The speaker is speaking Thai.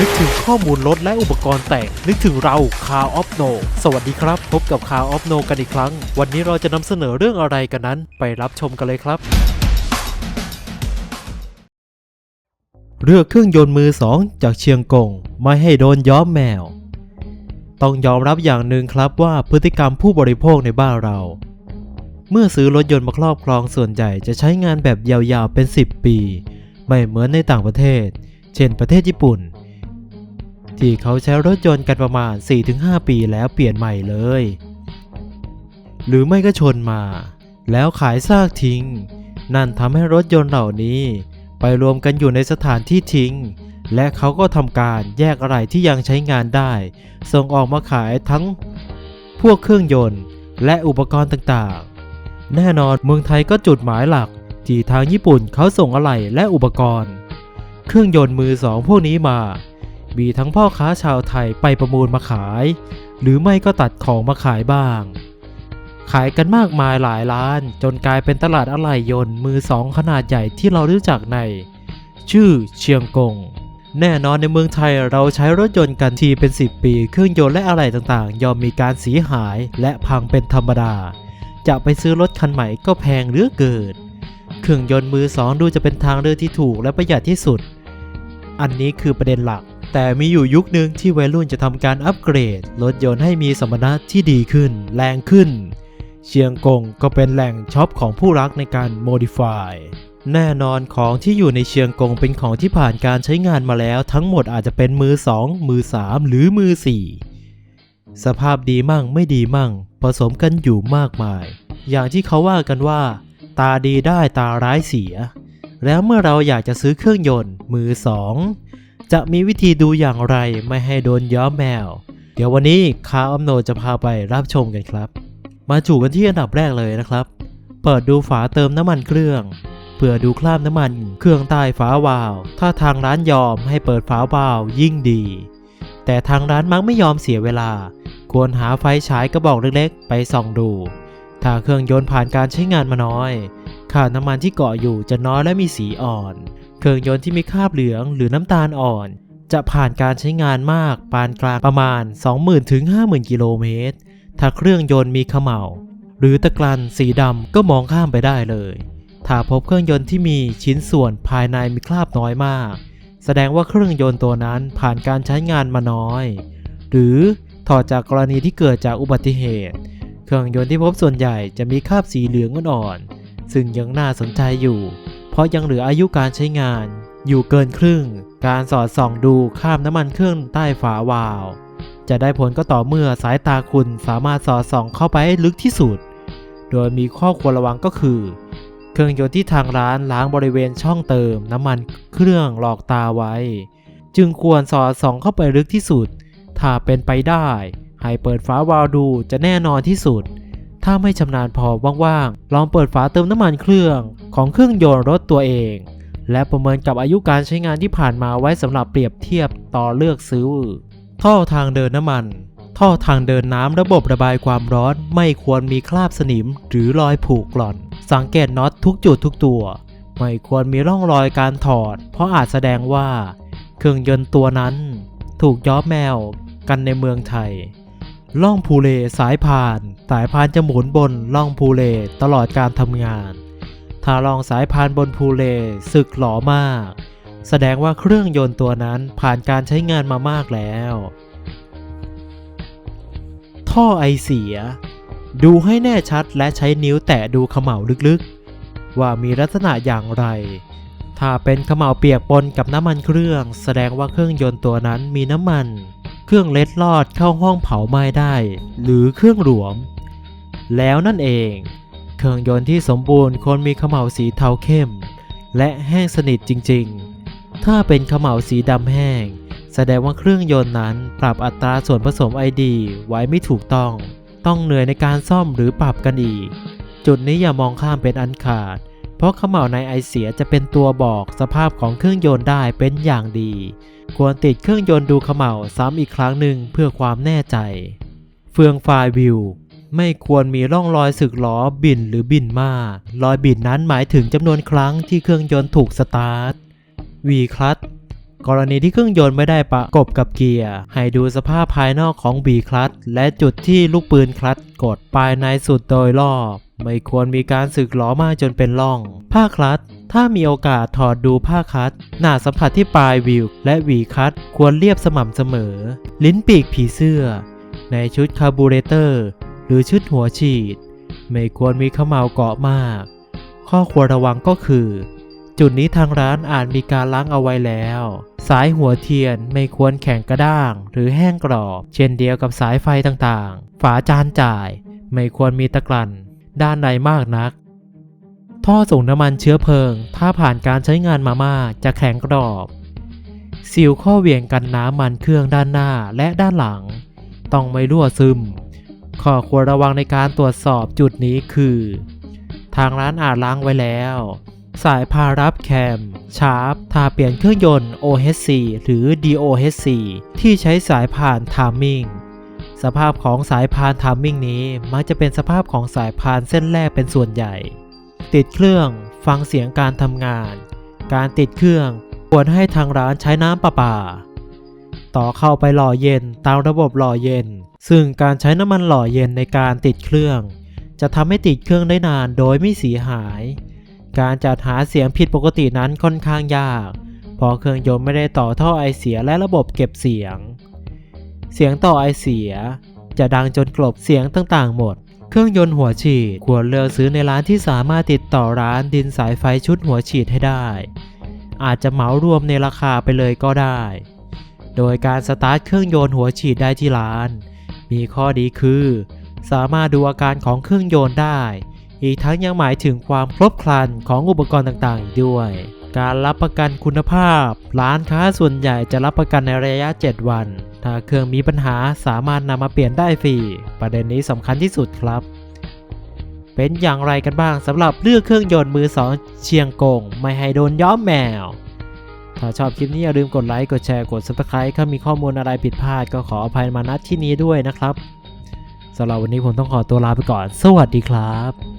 นึกถึงข้อมูลรถและอุปกรณ์แต่ง นึกถึงเราคาออฟโนสวัสดีครับ พบกับคาออฟโนกันอีกครั้ง วันนี้เราจะนำเสนอเรื่องอะไรกันนั้น ไปรับชมกันเลยครับเลือกเครื่องยนต์มือสองจากเชียงกงไม่ให้โดนย้อมแมว ต้องยอมรับอย่างหนึ่งครับว่าพฤติกรรมผู้บริโภคในบ้านเรา เมื่อซื้อรถยนต์มาครอบครองส่วนใหญ่จะใช้งานแบบยาวๆเป็น 10 ปี ไม่เหมือนในต่างประเทศ เช่นประเทศญี่ปุ่น ที่เขาใช้รถยนต์กันประมาณ 4-5 ปีแล้วเปลี่ยนใหม่เลย หรือไม่ก็ชนมา แล้วขายซากทิ้ง นั่นทำให้รถยนต์เหล่านี้ไปรวมกันอยู่ในสถานที่ทิ้ง และเขาก็ทำการแยกอะไรที่ยังใช้งานได้ ส่งออกมาขายทั้งพวกเครื่องยนต์ และอุปกรณ์ต่างๆ แน่นอนเมืองไทยก็จุดหมายหลัก ที่ทางญี่ปุ่นเขาส่งอะไหล่และอุปกรณ์ เครื่องยนต์มือสองพวกนี้มา มีทั้งพ่อค้าชาวไทยไปประมูลมาขาย หรือไม่ก็ตัดของมาขายบ้าง ขายกันมากมายหลายล้าน จนกลายเป็นตลาดอะไหล่ยนต์มือสองขนาดใหญ่ที่เรารู้จักใน ชื่อเชียงกง แน่นอนในเมืองไทยเราใช้รถยนต์กันทีเป็น 10 ปี เครื่องยนต์และอะไหล่ต่างๆ ยอมมีการเสียหายและพังเป็นธรรมดา จะไปซื้อรถคันใหม่ก็แพงเหลือเกินเครื่องยนต์มือสองดูจะเป็นทางเลือกที่ถูกและประหยัดที่สุด อันนี้คือประเด็นหลัก แต่มีอยู่ยุคหนึ่งที่วัยรุ่นจะทำการอัปเกรด รถยนต์ให้มีสมรรถนะที่ดีขึ้น แรงขึ้น เชียงกงก็เป็นแหล่งช็อปของผู้รักในการโมดิฟายแน่นอนของที่อยู่ในเชียงกงเป็นของที่ผ่านการใช้งานมาแล้ว ทั้งหมดอาจจะเป็นมือ 2 มือ 3 หรือมือ 4 สภาพดีมั่งไม่ดีมั่ง ผสมกันอยู่มากมาย อย่างที่เขาว่ากันว่า ตาดีได้ตาร้ายเสีย แล้วเมื่อเราอยากจะซื้อเครื่องยนต์ มือ 2 จะมีวิธีดูอย่างไรไม่ให้โดนย้อมแมว เดี๋ยววันนี้คาอัมโนจะพาไปรับชมกันครับ มาจูกันที่อันดับแรกเลยนะครับ เปิดดูฝาเติมน้ำมันเครื่องเพื่อดูคราบน้ำมันเครื่องใต้ฝาวาล์วถ้าทางร้านยอมให้เปิดฝาวาล์วยิ่งดี แต่ทางร้านมักไม่ยอมเสียเวลา ควรหาไฟฉายกระบอกเล็กๆ ไปส่องดู ถ้าเครื่องยนต์ผ่านการใช้งานมาน้อยคราน้ำมันที่เกาะอยู่จะน้อยและมีสีอ่อน เครื่องยนต์ที่มีคราบเหลืองหรือน้ำตาลอ่อน จะผ่านการใช้งานมากปานกลางประมาณ 20,000ถึง50,000 กิโลเมตร ถ้าเครื่องยนต์มีเขม่าหรือตะกรันสีดำก็มองข้ามไปได้เลย ถ้าพบเครื่องยนต์ที่มีชิ้นส่วนภายในมีคราบน้อยมาก แสดงว่าเครื่องยนต์ตัวนั้นผ่านการใช้งานมาน้อย หรือถอดจากกรณีที่เกิดจากอุบัติเหตุ เครื่องยนต์ที่พบส่วนใหญ่จะมีคราบสีเหลืองอ่อนๆซึ่งยังน่าสนใจอยู่ ราะยังเหลืออายุการใช้งาน อยู่เกินครึ่ง การสอดส่องดูคราบน้ำมันเครื่องใต้ฝาวาล์วจะได้ผลก็ต่อเมื่อสายตาคุณสามารถสอดส่องเข้าไปให้ลึกที่สุด โดยมีข้อควรระวังก็คือ เครื่องยนต์ที่ทางร้านล้างบริเวณช่องเติมน้ำมันเครื่องหลอกตาไว้ จึงควรสอดส่องเข้าไปลึกที่สุด ถ้าเป็นไปได้ ให้เปิดฝาวาล์วดูจะแน่นอนที่สุด ถ้าไม่ชำนาญพอว่างๆ ลองเปิดฝาเติมน้ำมันเครื่องของเครื่องยนต์รถตัวเอง และประเมินกับอายุการใช้งานที่ผ่านมาไว้สำหรับเปรียบเทียบต่อเลือกซื้อ ท่อทางเดินน้ำมัน ท่อทางเดินน้ำระบบระบายความร้อนไม่ควรมีคราบสนิม หรือรอยผุกร่อน สังเกตน็อตทุกจุดทุกตัว ไม่ควรมีร่องรอยการถอด เพราะอาจแสดงว่า เครื่องยนต์ตัวนั้น ถูกย้อมแมวกันในเมืองไทย ล่องพูเลสายพาน สายพานจะหมุนบนล่องพูเลตลอดการทำงาน ถ้าลองสายพานบนพูเลสึกหลอมาก แสดงว่าเครื่องยนต์ตัวนั้นผ่านการใช้งานมามากแล้ว ท่อไอเสีย ดูให้แน่ชัดและใช้นิ้วแตะดูเขม่าลึกๆ ว่ามีลักษณะอย่างไร ถ้าเป็นเขม่าเปียกปนกับน้ำมันเครื่อง แสดงว่าเครื่องยนต์ตัวนั้นมีน้ำมัน เครื่องเล็ดลอดเข้าห้องเผาไหม้ได้ หรือเครื่องหลวม แล้วนั่นเอง เครื่องยนต์ที่สมบูรณ์ควรมีเขม่าสีเทาเข้ม และแห้งสนิทจริง ๆ ถ้าเป็นเขม่าสีดำแห้ง แสดงว่าเครื่องยนต์นั้นปรับอัตราส่วนผสมไอดีไว้ไม่ถูกต้อง ต้องเหนื่อยในการซ่อมหรือปรับกันอีก จุดนี้อย่ามองข้ามเป็นอันขาด เพราะเขม่าในไอเสียจะเป็นตัวบอกสภาพของเครื่องยนต์ได้เป็นอย่างดี ควรติดเครื่องยนต์ดูเขม่าซ้ำอีกครั้งหนึ่งเพื่อความแน่ใจ เฟืองไฟวิวไม่ควรมีร่องรอยสึกล้อบินหรือบินมากรอยบินนั้นหมายถึงจำนวนครั้งที่เครื่องยนต์ถูกสตาร์ทวีคลัตกรณีที่เครื่องยนต์ไม่ได้ประกบกับเกียร์ ให้ดูสภาพภายนอกของบีคลัตและจุดที่ลูกปืนคลัตกดภายในสุดโดยรอบ ไม่ควรมีการสึกหลอมากจนเป็นร่อง ผ้าคลัตถ้ามีโอกาสถอดดูผ้าคลัตหน้าสัมผัสที่ปลายวิว และหวีคลัตควรเรียบสม่ำเสมอ ลิ้นปีกผีเสื้อ ในชุดคาร์บูเรเตอร์ หรือชุดหัวฉีด ไม่ควรมีขมเหลาเกาะมาก ข้อควรระวังก็คือ จุดนี้ทางร้านอาจมีการล้างเอาไว้แล้ว สายหัวเทียนไม่ควรแข็งกระด้าง หรือแห้งกรอบ เช่นเดียวกับสายไฟต่างๆ ฝาจานจ่าย ไม่ควรมีตะกลั่น ด้านในมากนัก ท่อส่งน้ำมันเชื้อเพลิง ถ้าผ่านการใช้งานมามากจะแข็งกรอบซีลข้อเหวี่ยงกันน้ำมันเครื่องด้านหน้าและด้านหลัง ต้องไม่รั่วซึม ข้อควรระวังในการตรวจสอบจุดนี้คือ ทางร้านอาจล้างไว้แล้ว สายพารับแคม ชาร์ปถ้าเปลี่ยนเครื่องยนต์ OHC หรือ DOHC ที่ใช้สายพานทามมิ่ง สภาพของสายพานทามมิ่งนี้มักจะเป็นสภาพของสายพานเส้นแรกเป็นส่วนใหญ่ ติดเครื่องฟังเสียงการทำงาน การติดเครื่องควรให้ทางร้านใช้น้ำประปา ต่อเข้าไปหล่อเย็นตามระบบหล่อเย็น ซึ่งการใช้น้ำมันหล่อเย็นในการติดเครื่อง จะทำให้ติดเครื่องได้นานโดยไม่เสียหาย การจัดหาเสียงผิดปกตินั้นค่อนข้างยาก เพราะเครื่องยนต์ไม่ได้ต่อท่อไอเสียและระบบเก็บเสียง เสียงต่อไอเสีย จะดังจนกลบเสียงต่างๆหมด เครื่องยนต์หัวฉีดควรเลือกซื้อในร้านที่สามารถติดต่อร้านดินสายไฟชุดหัวฉีดให้ได้ อาจจะเหมารวมในราคาไปเลยก็ได้ โดยการสตาร์ทเครื่องยนต์หัวฉีดได้ที่ร้าน มีข้อดีคือ สามารถดูอาการของเครื่องยนต์ได้ อีกทั้งยังหมายถึงความครบครันของอุปกรณ์ต่างๆอีกด้วยการรับประกันคุณภาพ ร้านค้าส่วนใหญ่จะรับประกันในระยะ 7 วัน ถ้าเครื่องมีปัญหาสามารถนำมาเปลี่ยนได้ฟรี ประเด็นนี้สำคัญที่สุดครับ เป็นอย่างไรกันบ้างสำหรับเลือกเครื่องยนต์มือสองเชียงกง ไม่ให้โดนย้อมแมว ถ้าชอบคลิปนี้อย่าลืมกดไลค์ กดแชร์ กด subscribe ถ้ามีข้อมูลอะไรผิดพลาดก็ขออภัยมาณที่นี้ด้วยนะครับสำหรับวันนี้ผมต้องขอตัวลาไปก่อน สวัสดีครับ